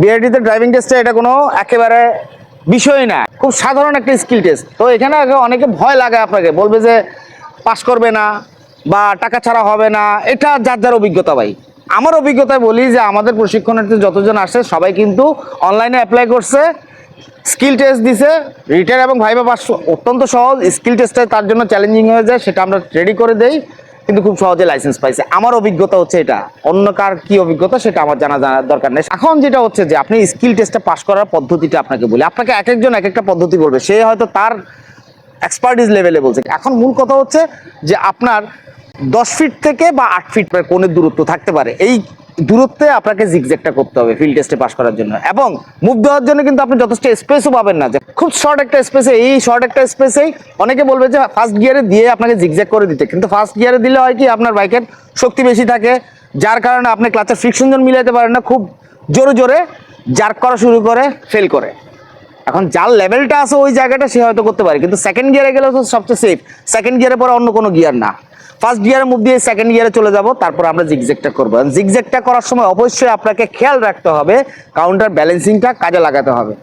বিআরটিতে driving টেস্টে এটা কোনো একেবারে বিষয় না। খুব সাধারণ একটা স্কিল টেস্ট তো এখানে অনেকে ভয় লাগে আপনাকে। বলবে যে, পাস করবে না বা টাকা ছাড়া হবে না। এটা যার যার অভিজ্ঞতা ভাই। আমার অভিজ্ঞতায় বলি যে, আমাদের প্রশিক্ষণার্থী যতজন আসছে, সবাই কিন্তু অনলাইনে অ্যাপ্লাই করছে স্কিল টেস্ট দিছে রিটার্ন এবং ভাইবা পাস অত্যন্ত সহজ। স্কিল টেস্টটা তার জন্য চ্যালেঞ্জিং হয়ে যায়, সেটা আমরা রেডি করে দেই। কিন্তু খুব সহজে লাইসেন্স পাইছে। আমার অভিজ্ঞতা হচ্ছে এটা। অন্য কার কি অভিজ্ঞতা সেটা আমার জানা জানার দরকার নেই। এখন যেটা হচ্ছে যে আপনি স্কিল টেস্টটা পাস করার পদ্ধতিটা আপনাকে বলি। আপনাকে এক একজন এক একটা পদ্ধতি বলবে। সে হয়তো তার এক্সপার্টিস লেভেলে বলছে। এখন মূল কথা হচ্ছে যে আপনার দশ ফিট থেকে বা আট ফিট কোণের দূরত্ব থাকতে পারে। এই দূরত্বে আপনাকে জিগজ্যাগটা করতে হবে ফিল্ড টেস্টে পাস করার জন্য। এবং মুভ দেওয়ার জন্য কিন্তু আপনি যথেষ্ট স্পেসও পাবেন না। যে খুব শর্ট একটা স্পেসে এই শর্ট একটা স্পেসেই অনেকে বলবে যে ফার্স্ট গিয়ারে দিয়ে আপনাকে জিগজ্যাগ করে দিতে। কিন্তু ফার্স্ট গিয়ারে দিলে হয় কি আপনার বাইকের শক্তি বেশি থাকে, যার কারণে আপনি ক্লাচের ফ্রিকশন জন মিলাতে পারেন না, খুব জোরে জোরে জার্ক করা শুরু করে ফেল করে। এখন যার লেভেলটা আছে ওই জায়গাটা সে হয়তো করতে পারে, কিন্তু সেকেন্ড গিয়ারে গেলে তো সবচেয়ে সেফ সেকেন্ড গিয়ারে পরে অন্য কোনো গিয়ার না। ফার্স্ট গিয়ারে মুভ দিয়ে সেকেন্ড গিয়ারে চলে যাব, তারপর আমরা জিগজ্যাগটা করব। জিগজ্যাগটা করার সময় অবশ্যই আপনাকে খেয়াল রাখতে হবে কাউন্টার ব্যালেন্সিংটা কাজে লাগাতে হবে।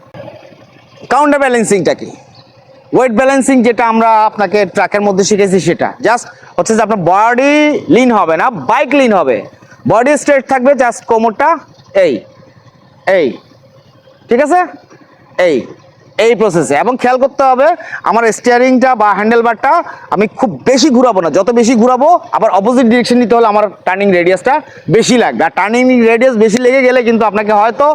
কাউন্টার ব্যালেন্সিংটা কি? ওয়েট ব্যালেন্সিং যেটা আমরা আপনাকে ট্রাকের মধ্যে শিখেছি সেটা। জাস্ট হচ্ছে যে আপনার বডি লিন হবে না বাইক লিন হবে। বডি স্ট্রেট থাকবে জাস্ট কোমরটা এই এই। ঠিক আছে? এই। এই প্রসেসে এবং খেয়াল করতে হবে, আমার স্টিয়ারিংটা বা হ্যান্ডেল বারটা আমি খুব বেশি ঘুরাবো না। যত বেশি ঘুরাবো, আবার অপোজিট ডিরেকশন নিতে হলে আমার টার্নিং রেডিয়াসটা বেশি লাগবে। আর টার্নিং রেডিয়াস বেশি লেগে গেলে কিন্তু আপনাকে হয়তো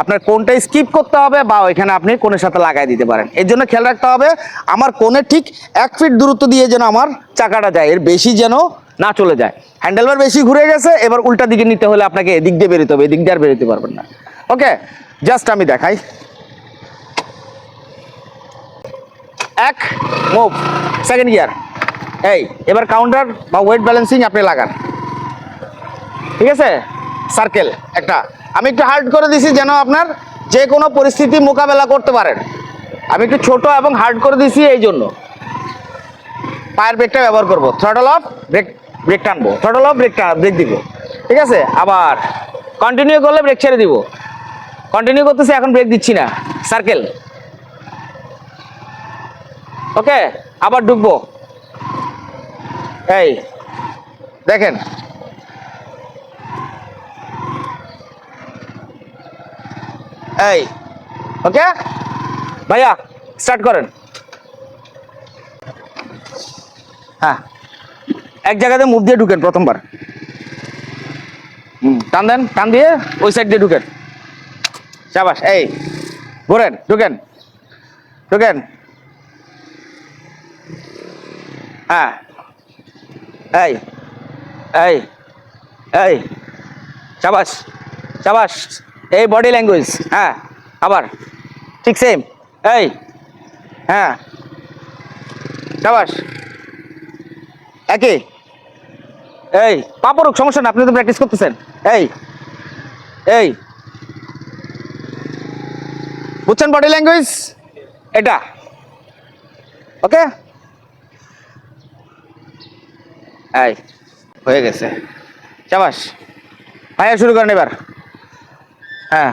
আপনার কোনটা স্কিপ করতে হবে বা ওইখানে আপনি কোনের সাথে লাগাই দিতে পারেন। এর জন্য খেয়াল রাখতে হবে, আমার কোণে ঠিক এক ফিট দূরত্ব দিয়ে যেন আমার চাকাটা যায়। এর বেশি যেন না চলে যায়। হ্যান্ডেলবার বেশি ঘুরে গেছে, এবার উল্টা দিকে নিতে হলে আপনাকে এদিক দিয়ে বেরোতে হবে, এদিক দিয়ে আর বেরোতে পারবেন না। ওকে জাস্ট আমি দেখাই। এক মুভ সেকেন্ড গিয়ার এই, এবার কাউন্টার বা ওয়েট ব্যালেন্সিং আপনি লাগান। ঠিক আছে? সার্কেল একটা। আমি একটু হার্ড করে দিছি যেন আপনার যে কোনো পরিস্থিতি মোকাবেলা করতে পারেন। আমি একটু ছোট এবং হার্ড করে দিছি এই জন্য। পায়ের ব্রেকটা ব্যবহার করব। থ্রটল অফ ব্রেক ব্রেক টানবো। থ্রটল অফ ব্রেক ব্রেক দিব। ঠিক আছে? আবার কন্টিনিউ করলে ব্রেক ছেড়ে দিব। কন্টিনিউ করতেছি, এখন ব্রেক দিচ্ছি না। সার্কেল ওকে, আবার ঢুকবো। এই, দেখেন। এই, ওকে? ভাইয়া, স্টার্ট করেন। হ্যাঁ এক জায়গাতে মুভ দিয়ে ঢুকেন প্রথমবার। টান দেন, টান দিয়ে ওই সাইড দিয়ে ঢুকেন। চাবাস এই, ঘোরেন, ঢুকেন। ঢুকেন। হ্যাঁ। এই এই এই চাবাস চাবাস এই বডি ল্যাঙ্গুয়েজ হ্যাঁ আবার, ঠিক সেম এই হ্যাঁ চাবাস একই, এই পাপরুক সমস্যা না আপনি তো প্র্যাকটিস করতেছেন, এই এই, বুঝছেন বডি ল্যাঙ্গুয়েজ এটা ওকে এই হয়ে গেছে। চাবাস ভাইয়া শুরু করেন এবার। হ্যাঁ।